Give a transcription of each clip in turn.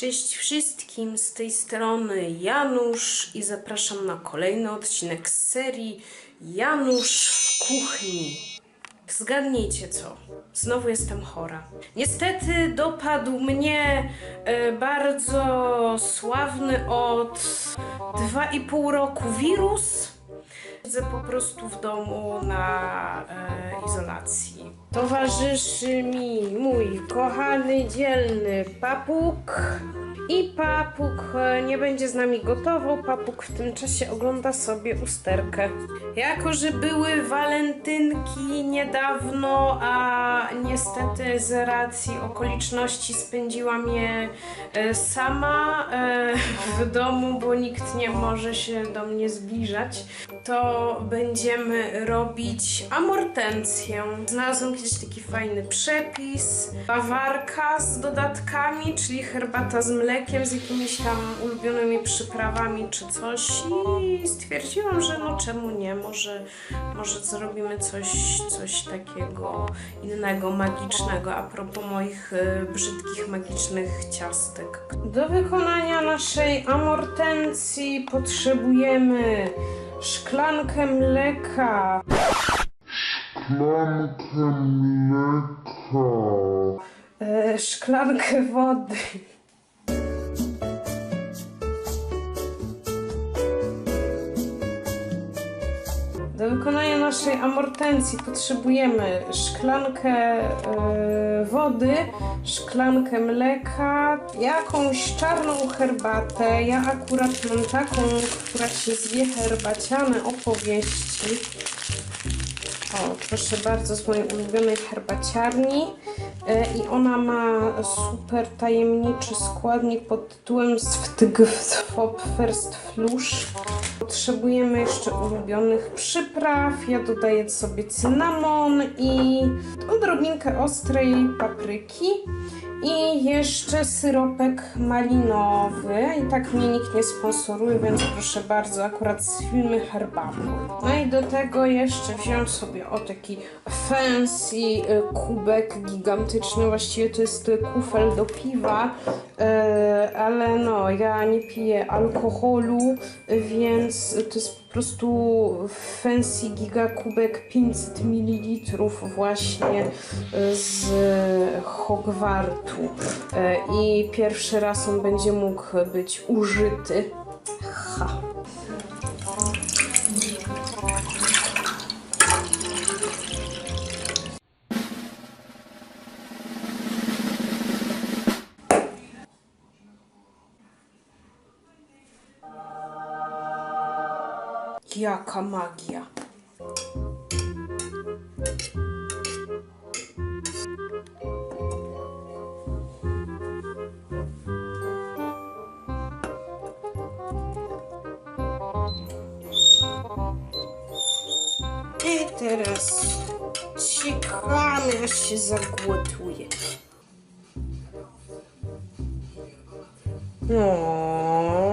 Cześć wszystkim, z tej strony Janusz i zapraszam na kolejny odcinek z serii Janusz w kuchni. Zgadnijcie co? Znowu jestem chora. Niestety dopadł mnie e, bardzo sławny od 2,5 roku wirus. Siedzę po prostu w domu na e, izolacji. Towarzyszy mi mój kochany, dzielny papuk. I papuk e, nie będzie z nami gotował. Papuk w tym czasie ogląda sobie usterkę. Jako, że były walentynki niedawno, a niestety z racji okoliczności spędziłam je e, sama e, w domu, bo nikt nie może się do mnie zbliżać, to będziemy robić amortencję. Znalazłam kiedyś taki fajny przepis. Bawarka z dodatkami, czyli herbata z mlekiem, z jakimiś tam ulubionymi przyprawami czy coś i stwierdziłam, że no czemu nie, może, może zrobimy coś, coś takiego innego, magicznego, a propos moich y, brzydkich, magicznych ciastek. Do wykonania naszej amortencji potrzebujemy szklankę mleka, szklankę mleka, e, szklankę wody. Do wykonania naszej amortencji potrzebujemy szklankę e, wody, szklankę mleka, jakąś czarną herbatę. Ja akurat mam taką, która się zwie herbaciane opowieści. O, proszę bardzo, z mojej ulubionej herbaciarni. E, I ona ma super tajemniczy składnik pod tytułem First Flush. Potrzebujemy jeszcze ulubionych przypraw. Ja dodaję sobie cynamon i odrobinkę ostrej papryki. I jeszcze syropek malinowy. I tak mnie nikt nie sponsoruje, więc proszę bardzo, akurat z firmy Herbapol. No i do tego jeszcze wziąłem sobie o taki fancy y, kubek gigantyczny. Właściwie to jest y, kufel do piwa, y, ale no, ja nie piję alkoholu, więc to jest po prostu fancy giga kubek 500 ml właśnie y, z Hogwartu. E, I pierwszy raz on będzie mógł być użyty. Ha. Киака магия. І зараз чекаємо, ще заготує. Ооо.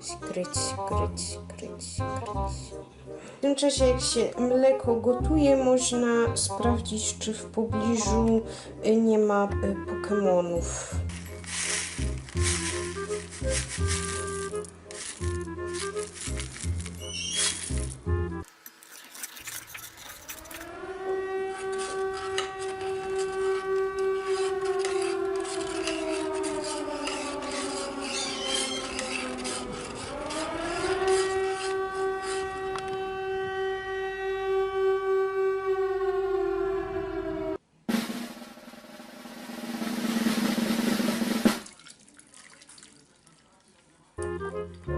Skryć, skryć, skryć, skryć. W tym czasie, jak się mleko gotuje, można sprawdzić, czy w pobliżu y, nie ma y, Pokemonów. No,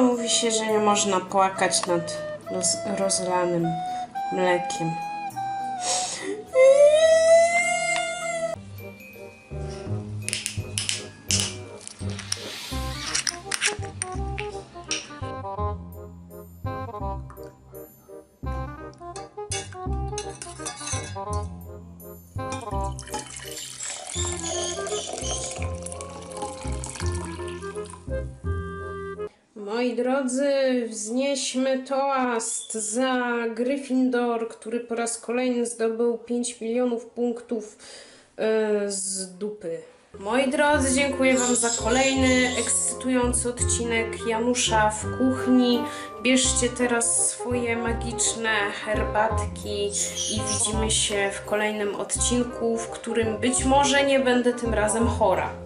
mówi się, że nie można płakać nad roz, rozlanym mlekiem. Moi drodzy, wznieśmy toast za Gryffindor, który po raz kolejny zdobył 5 milionów punktów e, z dupy. Moi drodzy, dziękuję Wam za kolejny ekscytujący odcinek Janusza w kuchni. Bierzcie teraz swoje magiczne herbatki i widzimy się w kolejnym odcinku, w którym być może nie będę tym razem chora.